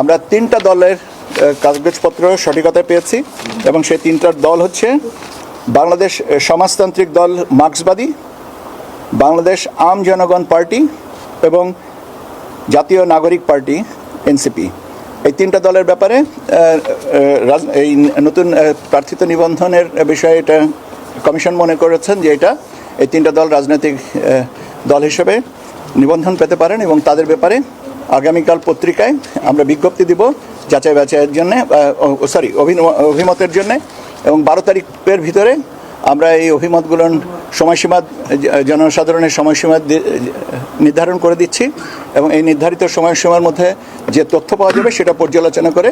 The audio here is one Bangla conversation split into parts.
আমরা তিনটা দলের কাগজপত্র সঠিকতা পেয়েছি এবং সেই তিনটার দল হচ্ছে বাংলাদেশ সমাজতান্ত্রিক দল মার্ক্সবাদী, বাংলাদেশ আম জনগণ পার্টি এবং জাতীয় নাগরিক পার্টি এনসিপি। এই তিনটা দলের ব্যাপারে এই নতুন প্রার্থিত নিবন্ধনের বিষয়ে এটা কমিশন মনে করেছেন যে এটা, এই তিনটা দল রাজনৈতিক দল হিসেবে নিবন্ধন পেতে পারেন এবং তাদের ব্যাপারে আগামীকাল পত্রিকায় আমরা বিজ্ঞপ্তি দিব যাচাই বাছাইয়ের জন্যে সরি অভিমতের জন্যে। এবং বারো তারিখের ভিতরে আমরা এই অভিমতগুলোর সময়সীমা, জনসাধারণের সময়সীমা নির্ধারণ করে দিচ্ছি এবং এই নির্ধারিত সময়সীমার মধ্যে যে তথ্য পাওয়া যাবে সেটা পর্যালোচনা করে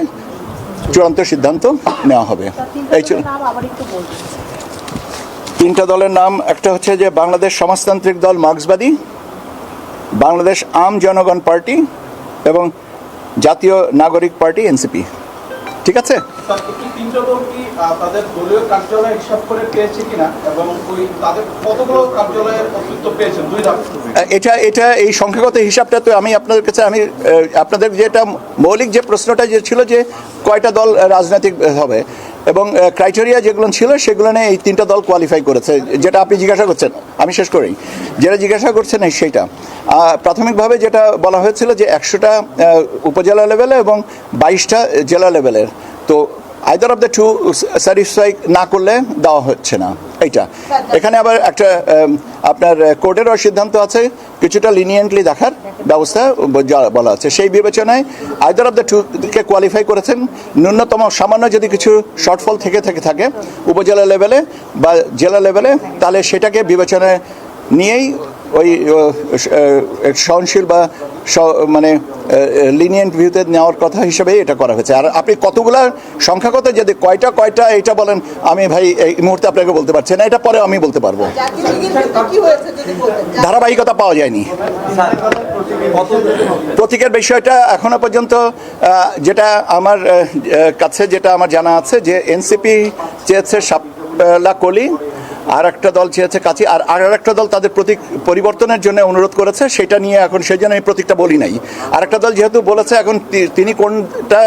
চূড়ান্ত সিদ্ধান্ত নেওয়া হবে। এই তিনটা দলের নাম, একটা হচ্ছে যে বাংলাদেশ সমাজতান্ত্রিক দল মার্ক্সবাদী, বাংলাদেশ আম জনগণ পার্টি এবং জাতীয় নাগরিক পার্টি এনসিপি। ঠিক আছে? এটা এটা এই সংখ্যাগত হিসাবটা তো আমি আপনাদের কাছে আমি আপনাদের যেটা মৌলিক যে প্রশ্নটা যে ছিল যে কয়টা দল রাজনৈতিক হবে এবং ক্রাইটেরিয়া যেগুলো ছিল সেগুলো নিয়ে এই তিনটা দল কোয়ালিফাই করেছে। যেটা আপনি জিজ্ঞাসা করছেন, আমি শেষ করি। যেটা জিজ্ঞাসা করছেন এই সেইটা। প্রাথমিকভাবে যেটা বলা হয়েছিল যে একশোটা উপজেলা লেভেলে এবং বাইশটা জেলা লেভেলের তো either of the two satisfy না করলে দেওয়া হচ্ছে না। এইটা এখানে আবার একটা আপনার কোর্টেরও সিদ্ধান্ত আছে, কিছুটা লিনিয়েন্টলি দেখার ব্যবস্থা বলা আছে। সেই বিবেচনায় আইদার অফ দ্য টুকে কোয়ালিফাই করেছেন, ন্যূনতম সামান্য যদি কিছু শর্টফল থেকে থেকে থাকে উপজেলা লেভেলে বা জেলা লেভেলে তাহলে সেটাকে বিবেচনায় নিয়েই ওই সহনশীল বা মানে লিনিয়েন্ট ভিউতে নেওয়ার কথা হিসেবে এটা করা হয়েছে। আর আপনি কতগুলা সংখ্যাগত যদি কয়টা কয়টা এটা বলেন, আমি ভাই এই মুহূর্তে আপনাকে বলতে পারছি না, এটা পরে আমি বলতে পারব। ধারাবাহিকতা পাওয়া যায়নি। প্রতীকের বিষয়টা এখনও পর্যন্ত যেটা আমার কাছে যেটা আমার জানা আছে যে এনসিপি চেয়েছে সাপলা কলি আর একটা দল চেয়েছে কাছে, আর আর একটা দল তাদের প্রতীক পরিবর্তনের জন্য অনুরোধ করেছে, সেটা নিয়ে এখন সেই জন্য আমি প্রতীকটা বলি নাই। আর একটা দল যেহেতু বলেছে, এখন তিনি কোনটা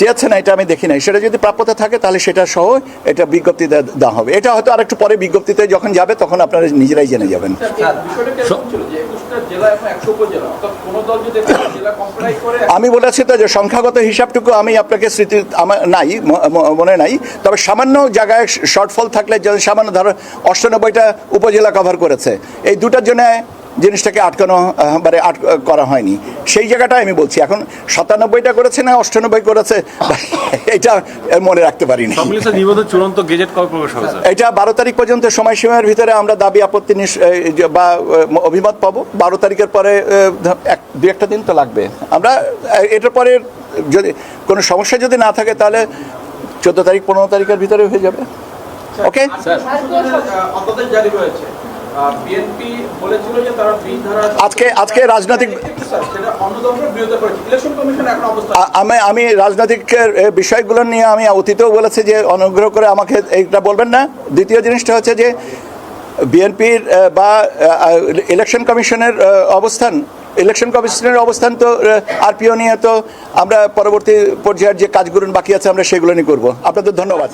চেয়েছেন এটা আমি দেখি নাই। সেটা যদি প্রাপ্যতা থাকে তাহলে সেটা সহ এটা বিজ্ঞপ্তি দে- দেওয়া হবে। এটা হয়তো আরেকটু পরে বিজ্ঞপ্তিতে যখন যাবে তখন আপনারা নিজেরাই জেনে যাবেন। বিষয়টা কীরকম ছিল যে একুশটা জেলা এবং একশো উপজেলা? অর্থাৎ কোনো দল যদি একটা জেলা কম্প্রাইজ করে আমি বলেছি তো যে সংখ্যাগত হিসাবটুকু আমি আপনাকে স্মৃতি আমার নাই মনে নাই। তবে সামান্য জায়গায় শর্টফল থাকলে সামান্য ধরো অষ্টানব্বইটা উপজেলা কভার করেছে। এই দুটার জন্য জিনিসটাকে আটকানো মানে আট করা হয়নি সেই জায়গাটা আমি বলছি এখন সাতানব্বইটা করেছে না অষ্টানব্বই করেছে এটা মনে রাখতে চূড়ান্ত গেজেট কবে প্রকাশ হবে এটা বারো তারিখ পর্যন্ত সময়সীমার ভিতরে আমরা দাবি আপত্তি বা অভিমত পাবো বারো তারিখের পরে এক দু একটা দিন তো লাগবে আমরা এটার পরে যদি কোনো সমস্যা যদি না থাকে তাহলে চোদ্দ তারিখ পনেরো তারিখের ভিতরে হয়ে যাবে ওকে জারি হয়েছে বিএনপি বলেছিল যে তারা বিল ধারা আজকে আজকে রাজনৈতিক আমি আমি রাজনৈতিক বিষয়গুলো নিয়ে আমি অতীতেও বলেছি যে অনুগ্রহ করে আমাকে এইটা বলবেন না। দ্বিতীয় জিনিসটা হচ্ছে যে বিএনপির বা ইলেকশন কমিশনের অবস্থান। ইলেকশন কমিশনের অবস্থান তো আরপিও নিয়ে তো আমরা পরবর্তী পর্যায়ের যে কাজগুলো বাকি আছে আমরা সেগুলো নিয়ে করব। আপনাদের ধন্যবাদ।